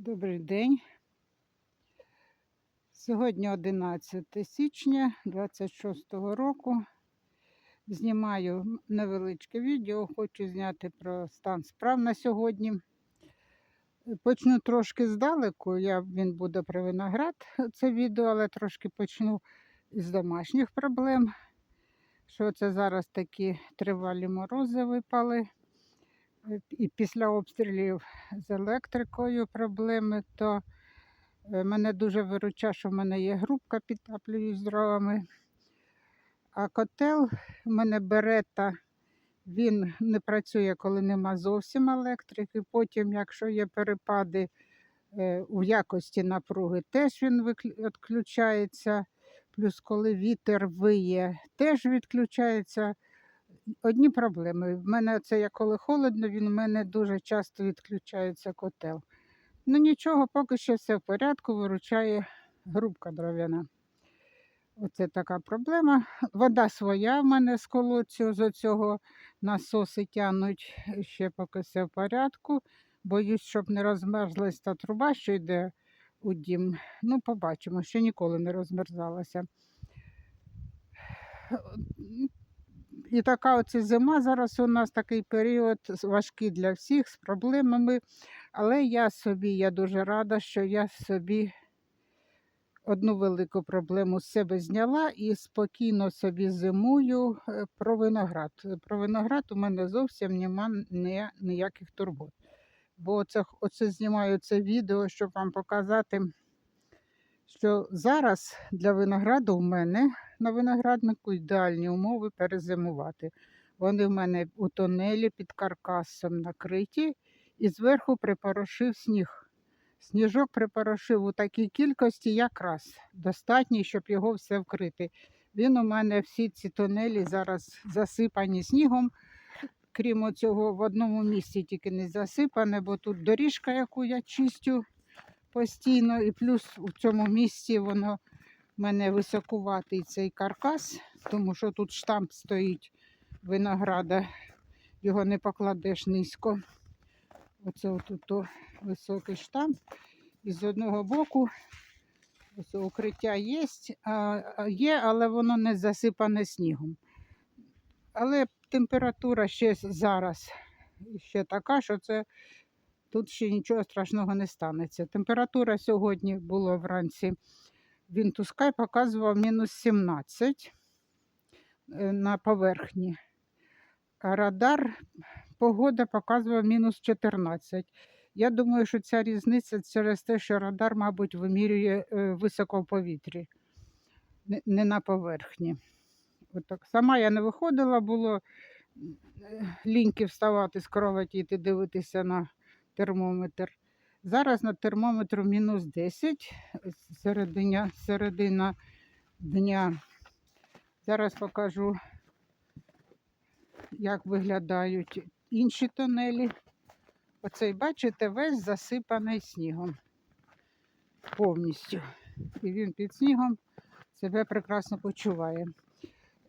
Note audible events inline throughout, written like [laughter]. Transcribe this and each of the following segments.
Добрий день. Сьогодні 11 січня 26 року. Знімаю невеличке відео, хочу зняти про стан справ на сьогодні. Е, Почну трошки здалеку, я, він буде про виноград, [laughs] це відео, але трошки почну із домашніх проблем. Що це зараз такі тривалі морози випали. Е, І після обстрілів з електрикою проблеми, то е, мене дуже виручає, що в мене є грубка, підтаплююсь дровами. А котел в мене берета, він не працює, коли нема зовсім електрики. Потім, якщо є перепади е, у якості напруги, теж він відключається. Плюс, коли вітер виє, теж відключається. Одні проблеми. В мене це як коли холодно, він в мене дуже часто відключається котел. Ну нічого, поки що все в порядку, виручає грубка дров'яна. Оце така проблема. Вода своя в мене з колодцю, з оцього насоси тягнуть, ще поки все в порядку. Боюсь, щоб не розмерзлась та труба, що йде у дім. Ну, побачимо, ще ніколи не розмерзалася. І така оця зима зараз у нас такий період важкий для всіх з проблемами. Але я собі, я дуже рада, що я собі одну велику проблему з себе зняла і спокійно собі зимую е, про виноград. Про виноград у мене зовсім нема ніяких турбот. Бо оце, х- оце знімаю це відео, щоб вам показати, що зараз для винограду в мене на винограднику ідеальні умови перезимувати. Вони в мене у тонелі під каркасом накриті і зверху припорошив сніг. Сніжок припорошив у такій кількості якраз достатньо, щоб його все вкрити. Він у мене всі ці тонелі зараз засипані снігом. Крім цього, в одному місці тільки не засипане, бо тут доріжка, яку я чистю постійно, і плюс у цьому місці воно в мене високуватий цей каркас, тому що тут штамп стоїть винограда, його не покладеш низько. Оце отут високий штамп. І з одного боку ось укриття є, є, але воно не засипане снігом. Але температура ще зараз ще така, що це тут ще нічого страшного не станеться. Температура сьогодні була вранці. Він тускай показував мінус 17 е, на поверхні. А радар погода показував мінус 14. Я думаю, що ця різниця через те, що радар, мабуть, вимірює е, високо в повітрі, не- на поверхні. Отак. Сама я не виходила, було е, ліньки вставати з кроваті йти дивитися на термометр. Зараз на термометру мінус 10, серединя, середина дня. Зараз покажу, як виглядають інші тунелі. Оцей, бачите, весь засипаний снігом повністю. І він під снігом себе прекрасно почуває.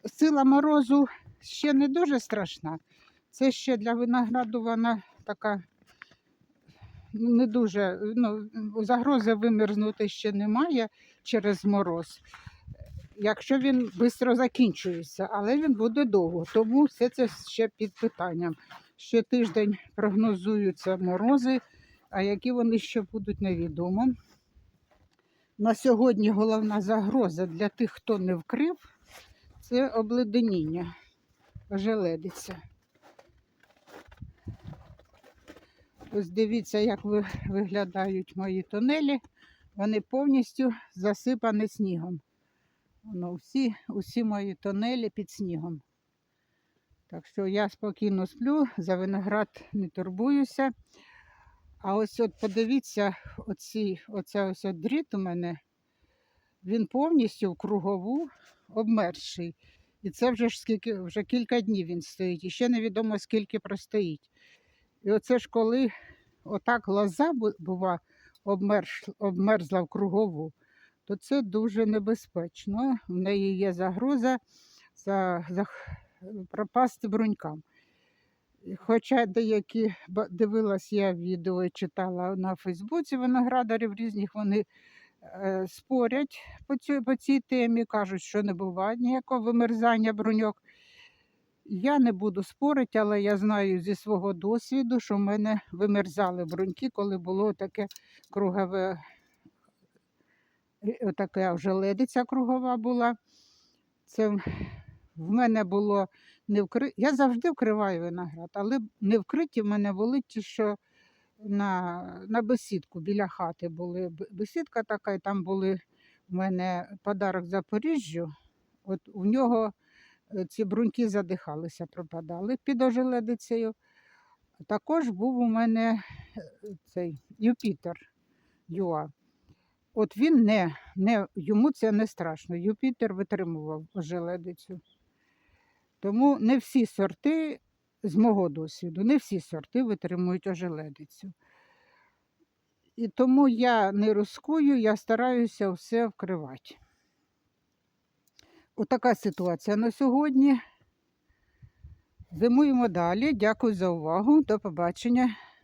Сила морозу ще не дуже страшна. Це ще для винограду вона така не дуже. Ну, загрози вимерзнути ще немає через мороз. Якщо він швидко закінчується, але він буде довго, тому все це ще під питанням. Ще тиждень прогнозуються морози, а які вони ще будуть, невідомо. На сьогодні головна загроза для тих, хто не вкрив, це обледеніння, ожеледиця. Ось дивіться, як виглядають мої тунелі. Вони повністю засипані снігом. Воно всі, усі мої тунелі під снігом. Так що я спокійно сплю, за виноград не турбуюся. А ось от подивіться, оці, оця ось от дріт у мене, він повністю в кругову обмерзший. І це вже ж скільки, вже кілька днів він стоїть, і ще невідомо скільки простоїть. І оце ж коли отак лоза бу- бува обмерзла в кругову, то це дуже небезпечно. В неї є загроза за, за, пропасти брунькам. Хоча деякі дивилась я відео і читала на Фейсбуці виноградарів різних, вони е, спорять по, цю, по цій темі, кажуть, що не буває ніякого вимерзання бруньок. Я не буду спорити, але я знаю зі свого досвіду, що в мене вимерзали бруньки, коли було таке кругове, е, така вже ледиця кругова була. Це в мене було не вкри... Я завжди вкриваю виноград, але не вкриті в мене були ті, що на, на бесідку біля хати були. Бесідка така, і там були в мене подарок Запоріжжю. От у нього ці бруньки задихалися, пропадали під ожеледицею. Також був у мене е, цей Юпітер Юа. От він не, не, йому це не страшно. Юпітер витримував ожеледицю. Тому не всі сорти, з мого досвіду, не всі сорти витримують ожеледицю. І тому я не рискую, я стараюся все вкривати. Отака ситуація на сьогодні. Зимуємо далі. Дякую за увагу. До побачення.